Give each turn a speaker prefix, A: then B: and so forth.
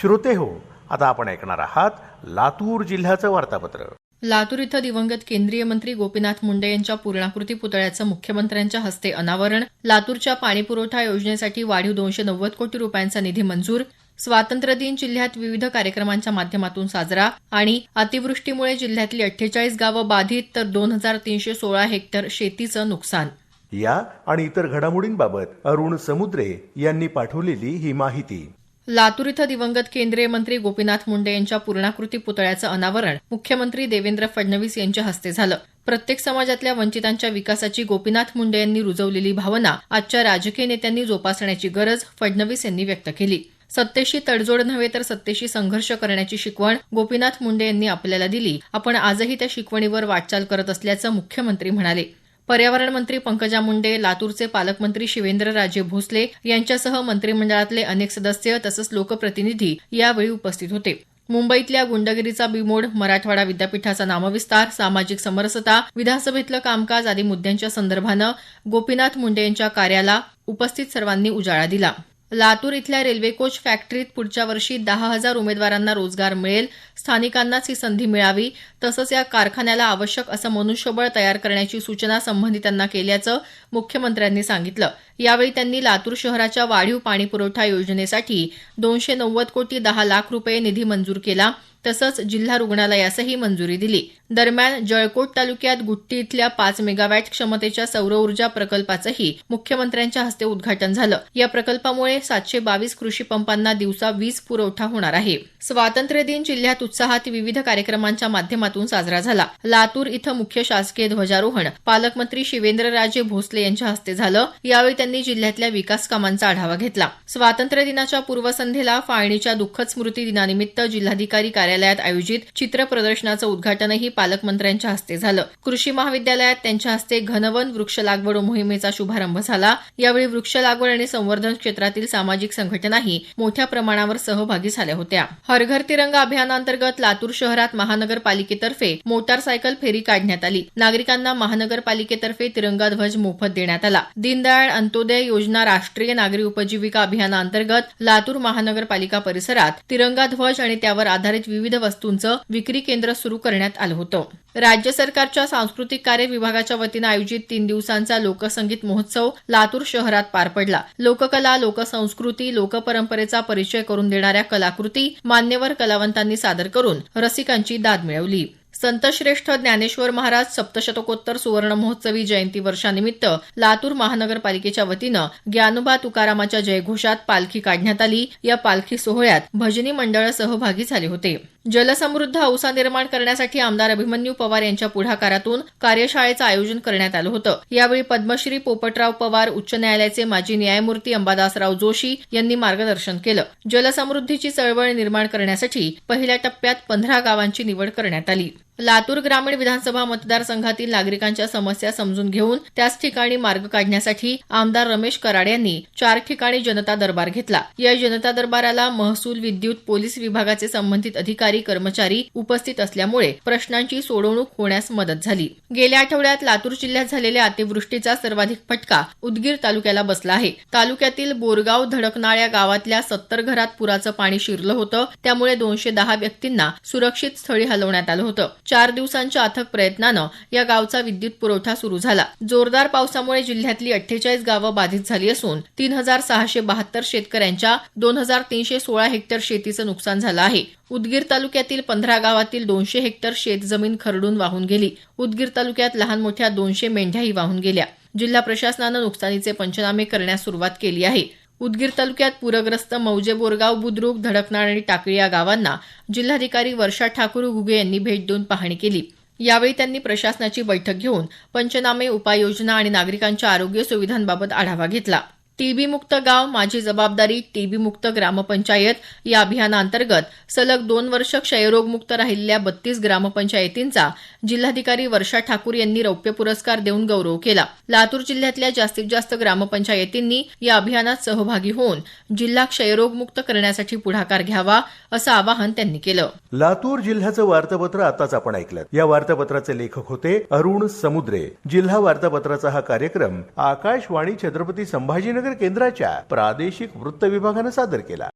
A: श्रोते हो आता आपण ऐकणार आहात लातूर जिल्ह्याचं वार्तापत्र.
B: लातूर इथं दिवंगत केंद्रीय मंत्री गोपीनाथ मुंडे यांच्या पूर्णाकृती पुतळ्याचं मुख्यमंत्र्यांच्या हस्ते अनावरण. लातूरच्या पाणीपुरवठा योजनेसाठी वाढीव दोनशे नव्वद कोटी रुपयांचा निधी मंजूर. स्वातंत्र्य दिन जिल्ह्यात विविध कार्यक्रमांच्या माध्यमातून साजरा आणि अतिवृष्टीमुळे जिल्ह्यातली अठ्ठेचाळीस गावं बाधित तर दोन हजार तीनशे सोळा हेक्टर शेतीचं नुकसान.
A: या आणि इतर घडामोडींबाबत अरुण समुद्रे यांनी पाठवलेली ही माहिती.
B: लातूर इथं दिवंगत केंद्रीय मंत्री गोपीनाथ मुंडे यांच्या पूर्णाकृती पुतळ्याचं अनावरण मुख्यमंत्री देवेंद्र फडणवीस यांच्या हस्ते झालं. प्रत्येक समाजातल्या वंचितांच्या विकासाची गोपीनाथ मुंडे यांनी रुजवलेली भावना आजच्या राजकीय नेत्यांनी जोपासण्याची गरज फडणवीस यांनी व्यक्त केली. सत्तेशी तडजोड नव्हे तर सत्तेशी संघर्ष करण्याची शिकवण गोपीनाथ मुंडे यांनी आपल्याला दिली. आपण आजही त्या शिकवणीवर वाटचाल करत असल्याचं मुख्यमंत्री म्हणाले. पर्यावरण मंत्री पंकजा मुंडे लातूरचे पालकमंत्री शिवेंद्रराजे भोसले यांच्यासह मंत्रिमंडळातले अनेक सदस्य तसंच लोकप्रतिनिधी यावेळी उपस्थित होते. मुंबईतल्या गुंडगिरीचा बिमोड मराठवाडा विद्यापीठाचा नामविस्तार सामाजिक समरसता विधानसभेतलं कामकाज आदी मुद्द्यांच्या संदर्भानं गोपीनाथ मुंडे यांच्या कार्याला उपस्थित सर्वांनी उजाळा दिला. लातूर इथल्या रेल्वे कोच फॅक्टरीत पुढच्या वर्षी दहा हजार उमेदवारांना रोजगार मिळेल. स्थानिकांनाच ही संधी मिळावी. तसंच या कारखान्याला आवश्यक असं मनुष्यबळ तयार करण्याची सूचना संबंधितांना केल्याचं मुख्यमंत्र्यांनी सांगितलं. यावेळी त्यांनी लातूर शहराच्या वाढीव पाणीपुरवठा योजनेसाठी दोनशे नव्वद कोटी दहा लाख रुपये निधी मंजूर केला. तसंच जिल्हा रुग्णालयासही मंजुरी दिली. दरम्यान जळकोट तालुक्यात गुट्टी इथल्या पाच मेगावॅट क्षमतेच्या सौर ऊर्जा प्रकल्पाचंही मुख्यमंत्र्यांच्या हस्ते उद्घाटन झालं. या प्रकल्पामुळे सातशे बावीस कृषी पंपांना दिवसा वीज पुरवठा होणार आहे. स्वातंत्र्य दिन जिल्ह्यात उत्साहात विविध कार्यक्रमांच्या माध्यमातून साजरा झाला. लातूर इथं मुख्य शासकीय ध्वजारोहण पालकमंत्री शिवेंद्रराजे भोसले यांच्या हस्ते झालं. यावेळी त्यांनी यांनी जिल्ह्यातल्या विकास कामांचा आढावा घेतला. स्वातंत्र्य दिनाच्या पूर्वसंध्येला फाळणीच्या दुःखद स्मृती दिनानिमित्त जिल्हाधिकारी कार्यालयात आयोजित चित्र प्रदर्शनाचं उद्घाटनही पालकमंत्र्यांच्या हस्ते झालं. कृषी महाविद्यालयात त्यांच्या हस्ते घनवन वृक्ष लागवड मोहिमेचा शुभारंभ झाला. यावेळी वृक्ष लागवड आणि संवर्धन क्षेत्रातील सामाजिक संघटनाही मोठ्या प्रमाणावर सहभागी झाल्या होत्या. हरघर तिरंगा अभियानांतर्गत लातूर शहरात महानगरपालिकेतर्फे मोटारसायकल फेरी काढण्यात आली. नागरिकांना महानगरपालिकेतर्फे तिरंगा ध्वज मोफत देण्यात आला. दीनदयाळ अंत्योदय योजना राष्ट्रीय नागरी उपजीविका अभियानाअंतर्गत लातूर महानगरपालिका परिसरात तिरंगा ध्वज आणि त्यावर आधारित विविध वस्तूंचं विक्री केंद्र सुरू करण्यात आलं होतं. राज्य सरकारच्या सांस्कृतिक कार्य विभागाच्या वतीनं आयोजित तीन दिवसांचा लोकसंगीत महोत्सव लातूर शहरात पार पडला. लोककला लोकसंस्कृती लोकपरंपरेचा परिचय करून देणाऱ्या कलाकृती मान्यवर कलावंतांनी सादर करून रसिकांची दाद मिळवली. संतश्रेष्ठ ज्ञानेश्वर महाराज सप्तशतकोत्तर सुवर्ण महोत्सवी जयंती वर्षानिमित्त लातूर महानगरपालिकेच्या वतीनं ज्ञानोबा तुकारामाच्या जयघोषात पालखी काढण्यात आली. या पालखी सोहळ्यात भजनी मंडळ सहभागी झाले होते. जलसमृद्ध औसा निर्माण करण्यासाठी आमदार अभिमन्यू पवार यांच्या पुढाकारातून कार्यशाळेचं आयोजन करण्यात आलं होतं. यावेळी पद्मश्री पोपटराव पवार उच्च न्यायालयाचे माजी न्यायमूर्ती अंबादासराव जोशी यांनी मार्गदर्शन केलं. जलसमृद्धीची चळवळ निर्माण करण्यासाठी पहिल्या टप्प्यात पंधरा गावांची निवड करण्यात आली. लातूर ग्रामीण विधानसभा मतदारसंघातील नागरिकांच्या समस्या समजून घेऊन त्याच ठिकाणी मार्ग काढण्यासाठी आमदार रमेश कराड यांनी चार ठिकाणी जनता दरबार घेतला. या जनता दरबाराला महसूल विद्युत पोलीस विभागाचे संबंधित अधिकारी कर्मचारी उपस्थित असल्यामुळे प्रश्नांची सोडवणूक होण्यास मदत झाली. गेल्या आठवड्यात लातूर जिल्ह्यात झालेल्या अतिवृष्टीचा सर्वाधिक फटका उदगीर तालुक्याला बसला आहे. तालुक्यातील बोरगाव धडकनाळ या गावातल्या सत्तर घरात पुराचं पाणी शिरलं होतं. त्यामुळे दोनशे दहा व्यक्तींना सुरक्षित स्थळी हलवण्यात आलं होतं. चार दिवसांच्या अथक प्रयत्नानं या गावचा विद्युत पुरवठा सुरू झाला. जोरदार पावसामुळे जिल्ह्यातली अठ्ठेचाळीस गावं बाधित झाली असून तीन हजार सहाशे बहात्तर शेतकऱ्यांच्या दोन हजार तीनशे सोळा हेक्टर शेतीचं नुकसान झालं आहे. उदगीर तालुक्यातील पंधरा गावातील दोनशे हेक्टर शेतजमीन खरडून वाहून गेली. उदगीर तालुक्यात लहान मोठ्या दोनशे मेंढ्याही वाहून गेल्या. जिल्हा प्रशासनानं नुकसानीचे पंचनामे करण्यास सुरुवात केली आहे. उदगीर तालुक्यात पूरग्रस्त मौजे बोरगाव बुद्रुक धडकनाळ आणि टाकळी या गावांना जिल्हाधिकारी वर्षा ठाकूर घुगे यांनी भेट देऊन पाहणी केली. यावेळी त्यांनी प्रशासनाची बैठक घेऊन पंचनामे उपाययोजना आणि नागरिकांच्या आरोग्य सुविधांबाबत आढावा घेतला. टीबी मुक्त गाव माझी जबाबदारी टीबी मुक्त ग्रामपंचायत. या अभियानाअंतर्गत सलग दोन वर्ष क्षयरोगमुक्त राहिलेल्या बत्तीस ग्रामपंचायतींचा जिल्हाधिकारी वर्षा ठाकूर यांनी रौप्य पुरस्कार देऊन गौरव केला. लातूर जिल्ह्यातल्या जास्तीत जास्त ग्रामपंचायतींनी या अभियानात सहभागी होऊन जिल्हा क्षयरोगमुक्त करण्यासाठी पुढाकार घ्यावा असं आवाहन त्यांनी केलं.
A: लातूर जिल्ह्याचं वार्तापत्र आताच आपण ऐकलं. या वार्तापत्राचे लेखक होते अरुण समुद्रे. जिल्हा वार्तापत्राचा हा कार्यक्रम आकाशवाणी छत्रपती संभाजीनगर केंद्राच्या प्रादेशिक वृत्त विभागानं सादर केला.